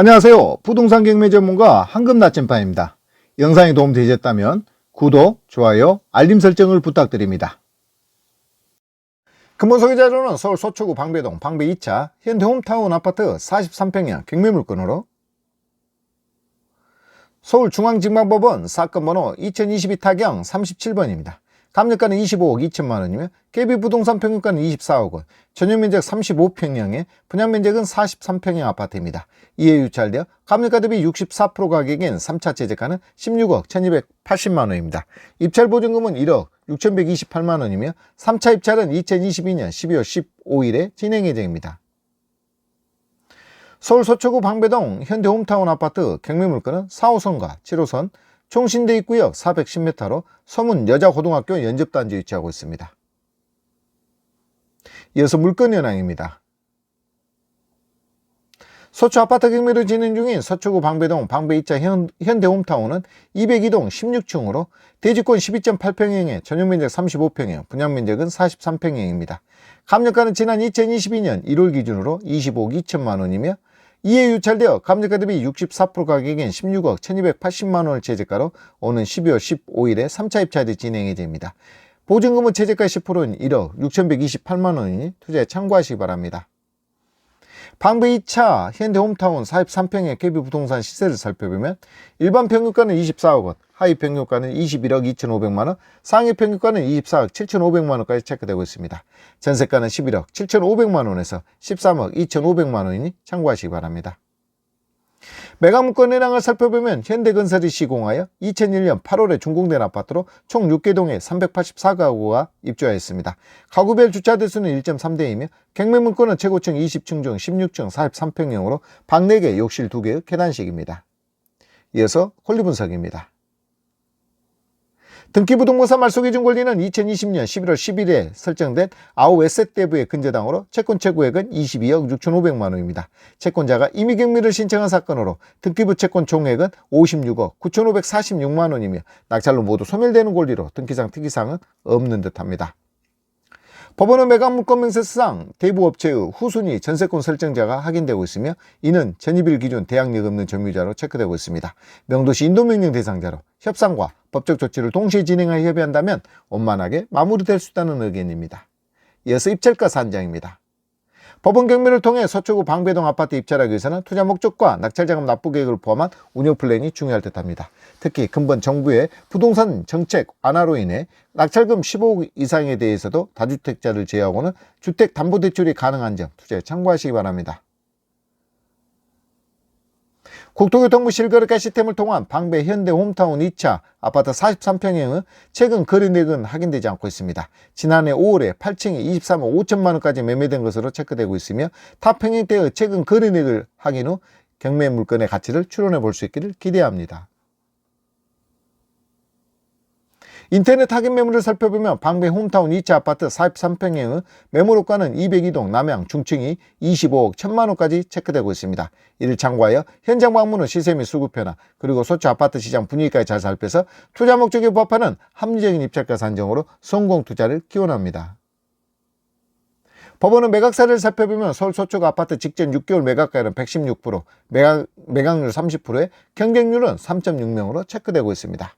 안녕하세요. 부동산 경매 전문가 황금 나침반입니다. 영상이 도움되셨다면 구독, 좋아요, 알림 설정을 부탁드립니다. 근본 소개 자료는 서울 서초구 방배동 방배 2차 현대홈타운 아파트 43평형 경매 물건으로 서울중앙지방법원 사건 번호 2022 타경 37번입니다. 감정가는 25억 2천만 원이며 KB부동산 평균가는 24억 원, 전용 면적 35평형에 분양 면적은 43평형 아파트입니다. 이에 유찰되어 감정가 대비 64% 가격인 3차 최저가는 16억 1280만 원입니다. 입찰 보증금은 1억 6128만 원이며 3차 입찰은 2022년 12월 15일에 진행 예정입니다. 서울 서초구 방배동 현대홈타운 아파트 경매 물건은 4호선과 7호선 총신대 입구역 410m로 서문 여자고등학교 연접단지 위치하고 있습니다. 이어서 물건 현황입니다. 서초 아파트 경매로 진행 중인 서초구 방배동 방배 2차 현, 현대홈타운은 202동 16층으로 대지권 12.8평형에 전용면적 35평형, 분양면적은 43평형입니다. 감정가는 지난 2022년 1월 기준으로 25억 2천만 원이며 이에 유찰되어 감정가 대비 64% 가격인 16억 1280만 원을 최저가로 오는 12월 15일에 3차 입찰이 진행이 됩니다. 보증금은 최저가 10%인 1억 6128만 원이니 투자에 참고하시기 바랍니다. 방배 2차 현대 홈타운 43평의 KB부동산 시세를 살펴보면 일반 평균가는 24억 원, 하위 평균가는 21억 2,500만 원, 상위 평균가는 24억 7,500만 원까지 체크되고 있습니다. 전세가는 11억 7,500만 원에서 13억 2,500만 원이니 참고하시기 바랍니다. 매각물건 내랑을 살펴보면 현대건설이 시공하여 2001년 8월에 준공된 아파트로 총 6개동에 384가구가 입주하였습니다. 가구별 주차 대수는 1.3대이며 경매물건은 최고층 20층 중 16층 43평형으로 방 4개, 욕실 2개의 계단식입니다. 이어서 권리 분석입니다. 등기부등본사 말소기준 권리는 2020년 11월 10일에 설정된 아우 에셋 대부의 근저당으로 채권 최고액은 22억 6,500만 원입니다. 채권자가 임의경미를 신청한 사건으로 등기부 채권 총액은 56억 9,546만 원이며 낙찰로 모두 소멸되는 권리로 등기상 특이사항은 없는 듯합니다. 법원은 매각물건 명세서상 대부업체의 후순위 전세권 설정자가 확인되고 있으며 이는 전입일 기준 대항력 없는 점유자로 체크되고 있습니다. 명도시 인도명령 대상자로 협상과 법적 조치를 동시에 진행하여 협의한다면 원만하게 마무리될 수 있다는 의견입니다. 이어서 입찰가 산정입니다. 법원 경매를 통해 서초구 방배동 아파트 입찰하기 위해서는 투자 목적과 낙찰자금 납부 계획을 포함한 운영 플랜이 중요할 듯합니다. 특히 근본 정부의 부동산 정책 완화로 인해 낙찰금 15억 이상에 대해서도 다주택자를 제외하고는 주택담보대출이 가능한 점 투자에 참고하시기 바랍니다. 국토교통부 실거래가 시스템을 통한 방배 현대 홈타운 2차 아파트 43평형은 최근 거래액은 확인되지 않고 있습니다. 지난해 5월에 8층이 23억 5천만 원까지 매매된 것으로 체크되고 있으며 타 평형대의 최근 거래액을 확인 후 경매 물건의 가치를 추론해 볼 수 있기를 기대합니다. 인터넷 확인 매물을 살펴보면 방배 홈타운 2차 아파트 43평형의 매물호가는 202동 남양 중층이 25억 1천만 원까지 체크되고 있습니다. 이를 참고하여 현장 방문은 시세 및 수급 변화 그리고 소초 아파트 시장 분위기까지 잘 살펴서 투자 목적에 부합하는 합리적인 입찰가 산정으로 성공 투자를 기원합니다. 법원은 매각사를 살펴보면 서울 서초구 아파트 직전 6개월 매각가율은 116%, 매각, 매각률 30%에 경쟁률은 3.6명으로 체크되고 있습니다.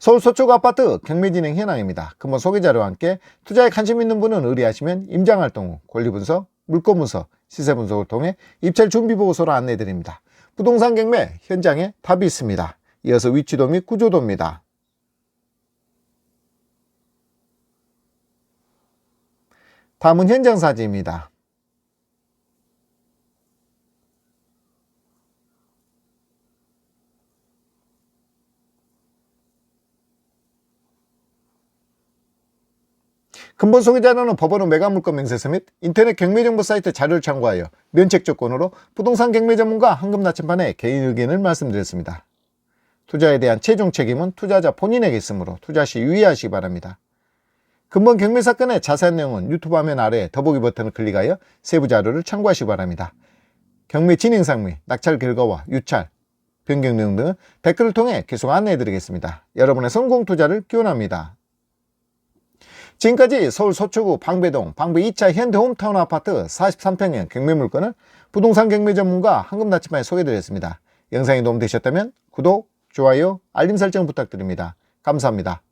서울 서초구 아파트 경매 진행 현황입니다. 근본 소개 자료와 함께 투자에 관심 있는 분은 의뢰하시면 임장 활동 후 권리 분석, 물건 분석, 시세 분석을 통해 입찰 준비 보고서를 안내해 드립니다. 부동산 경매 현장에 답이 있습니다. 이어서 위치도 및 구조도입니다. 다음은 현장 사진입니다. 근본 소개 자료는 법원의 매각물건 명세서 및 인터넷 경매정보 사이트 자료를 참고하여 면책 조건으로 부동산 경매 전문가 황금 나침반의 개인 의견을 말씀드렸습니다. 투자에 대한 최종 책임은 투자자 본인에게 있으므로 투자 시 유의하시기 바랍니다. 근본 경매 사건의 자세한 내용은 유튜브 화면 아래 더보기 버튼을 클릭하여 세부 자료를 참고하시기 바랍니다. 경매 진행 상 및 낙찰 결과와 유찰, 변경 내용 등은 댓글을 통해 계속 안내해 드리겠습니다. 여러분의 성공 투자를 기원합니다. 지금까지 서울 서초구 방배동 방배 2차 현대홈타운 아파트 43평형 경매 물건을 부동산 경매 전문가 황금나치마에 소개드렸습니다. 영상이 도움되셨다면 구독, 좋아요, 알림 설정 부탁드립니다. 감사합니다.